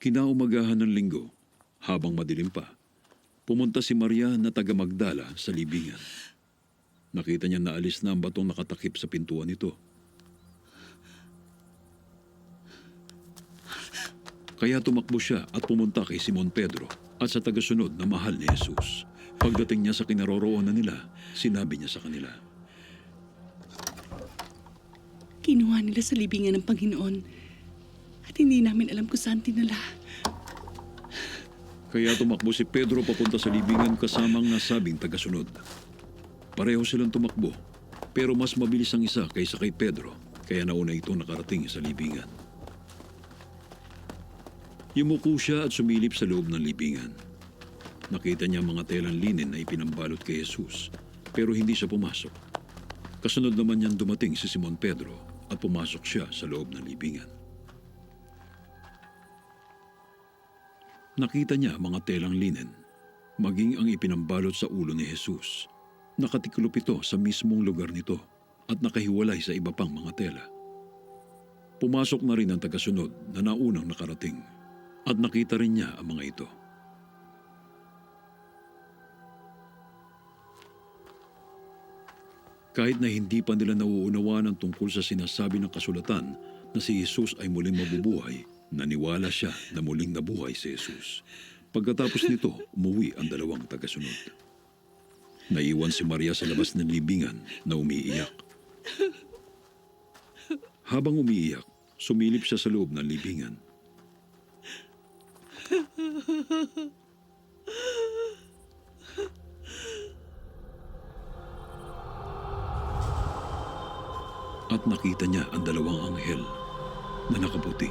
Kinaumagahan ng linggo, habang madilim pa, pumunta si Maria na taga Magdala sa libingan. Nakita niya na alis na ang batong nakatakip sa pintuan nito. Kaya tumakbo siya at pumunta kay Simon Pedro at sa tagasunod na mahal ni Jesus. Pagdating niya sa kinaroroonan nila, sinabi niya sa kanila, Kinuha nila sa libingan ng Panginoon hindi namin alam kung saan tinala. Kaya tumakbo si Pedro papunta sa libingan kasamang nasabing tagasunod. Pareho silang tumakbo, pero mas mabilis ang isa kaysa kay Pedro, kaya nauna ito nakarating sa libingan. Yumuko siya at sumilip sa loob ng libingan. Nakita niya mga telang linen na ipinambalot kay Jesus, pero hindi siya pumasok. Kasunod naman niyang dumating si Simon Pedro at pumasok siya sa loob ng libingan. Nakita niya mga telang linen, maging ang ipinambalot sa ulo ni Jesus. Nakatiklop ito sa mismong lugar nito at nakahiwalay sa iba pang mga tela. Pumasok na rin ang tagasunod na naunang nakarating at nakita rin niya ang mga ito. Kahit na hindi pa nila nauunawaan ang tungkol sa sinasabi ng kasulatan na si Jesus ay muling mabubuhay, naniwala siya na muling nabuhay si Jesus. Pagkatapos nito, umuwi ang dalawang tagasunod. Naiwan si Maria sa labas ng libingan na umiiyak. Habang umiiyak, sumilip siya sa loob ng libingan. At nakita niya ang dalawang anghel na nakaputi.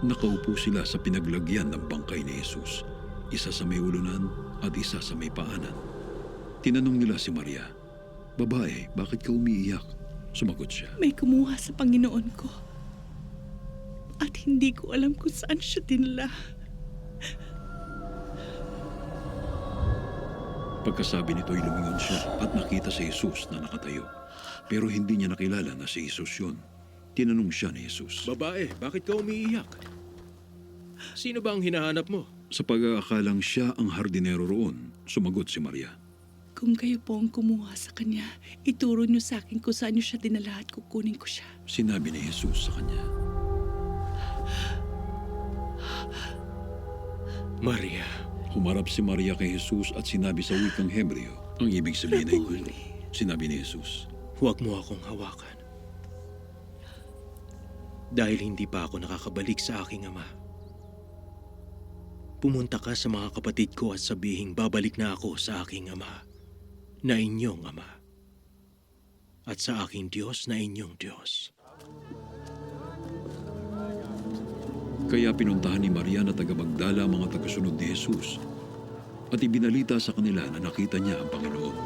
Nakaupo sila sa pinaglagyan ng bangkay ni Jesus. Isa sa may ulunan at isa sa may paanan. Tinanong nila si Maria, Babae, bakit ka umiiyak? Sumagot siya. May kumuha sa Panginoon ko. At hindi ko alam kung saan siya tinala. Pagkasabi nito'y lumingon siya at nakita si Jesus na nakatayo. Pero hindi niya nakilala na si Jesus yun. Tinanong siya ni Jesus. Babae, bakit ka umiiyak? Sino ba ang hinahanap mo? Sa pag-aakalang siya ang hardinero roon, sumagot si Maria. Kung kayo po ang kumuha sa kanya, ituro niyo sa akin kung saan niyo siya dinala at kukunin ko siya. Sinabi ni Jesus sa kanya. Maria. Humarap si Maria kay Jesus at sinabi sa wikang Hebreo ang ibig sabihin ay guro. Sinabi ni Jesus, Huwag mo akong hawakan. Dahil hindi pa ako nakakabalik sa aking ama. Pumunta ka sa mga kapatid ko at sabihing babalik na ako sa aking ama, na inyong ama. At sa aking Diyos na inyong Diyos. Kaya pinuntahan ni Maria na taga Magdala ang mga tagasunod ni Jesus at ibinalita sa kanila na nakita niya ang Panginoon.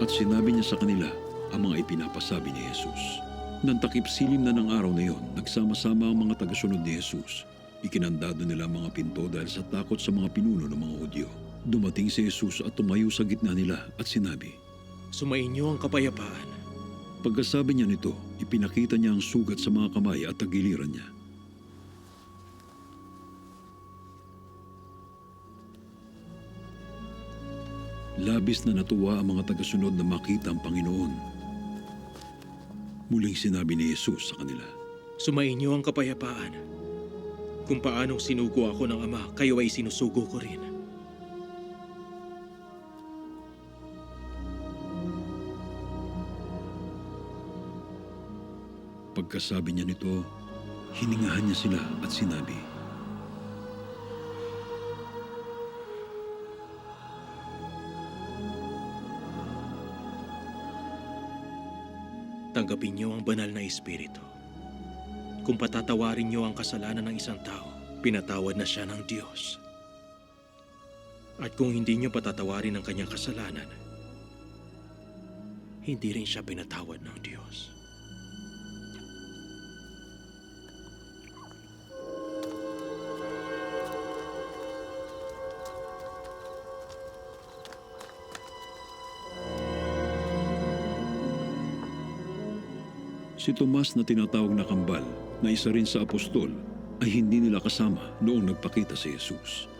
At sinabi niya sa kanila ang mga ipinapasabi ni Jesus. Nang takip silim na ng araw na iyon, nagsama-sama ang mga tagasunod ni Jesus. Ikinandado nila ang mga pinto dahil sa takot sa mga pinuno ng mga Hudyo. Dumating si Jesus at tumayo sa gitna nila at sinabi, Sumainyo ang kapayapaan. Pagkasabi niya nito, ipinakita niya ang sugat sa mga kamay at tagiliran niya. Labis na natuwa ang mga tagasunod na makita ang Panginoon. Muling sinabi ni Jesus sa kanila, Sumainyo ang kapayapaan. Kung paanong sinugo ako ng Ama, kayo ay sinusugo ko rin. Pagkasabi niya nito, hiningahan niya sila at sinabi, Tanggapin niyo ang banal na espiritu. Kung patatawarin niyo ang kasalanan ng isang tao, pinatawad na siya ng Diyos. At kung hindi niyo patatawarin ang kanyang kasalanan, hindi rin siya pinatawad ng Diyos. Si Tomas na tinatawag na kambal, na isa rin sa apostol, ay hindi nila kasama noong nagpakita si Jesus.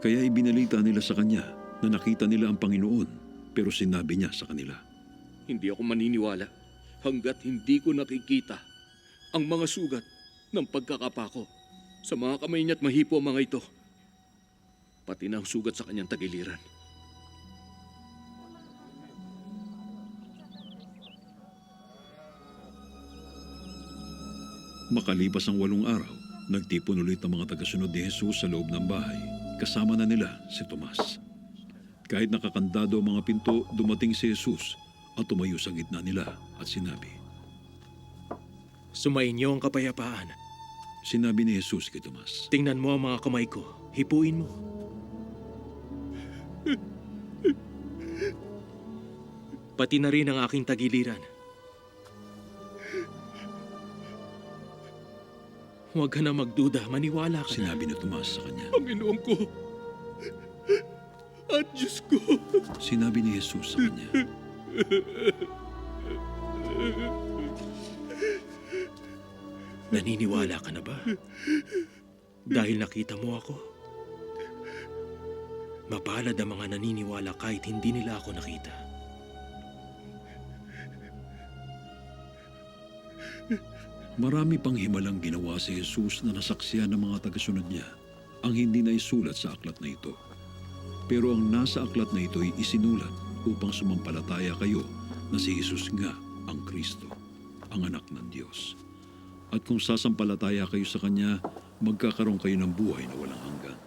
Kaya ibinalita nila sa kanya na nakita nila ang Panginoon pero sinabi niya sa kanila, Hindi ako maniniwala hanggat hindi ko nakikita ang mga sugat ng pagkakapako sa mga kamay niya at mahipo ang mga ito. Pati na ang sugat sa kanyang tagiliran. Makalipas ang walong araw, nagtipon ulit ang mga tagasunod ni Jesus sa loob ng bahay. Kasama na nila si Tomas. Kahit nakakandado ang mga pinto, dumating si Jesus at tumayo sa gitna nila at sinabi, Sumainyo ang kapayapaan. Sinabi ni Jesus kay Tomas, Tingnan mo ang mga kamay ko. Hipuin mo. Pati na rin ang aking tagiliran. Huwag ka na magduda, maniwala ka na. Sinabi ni Tomas sa kanya, Panginoon ko at Diyos ko. Sinabi ni Jesus sa kanya, Naniniwala ka na ba? Dahil nakita mo ako. Mapalad ang mga naniniwala kahit hindi nila ako nakita. Marami pang himalang ginawa si Jesus na nasaksiyan ng mga tagasunod niya ang hindi na isulat sa aklat na ito. Pero ang nasa aklat na ito ay isinulat upang sumampalataya kayo na si Jesus nga ang Kristo, ang anak ng Diyos. At kung sasampalataya kayo sa Kanya, magkakaroon kayo ng buhay na walang hanggan.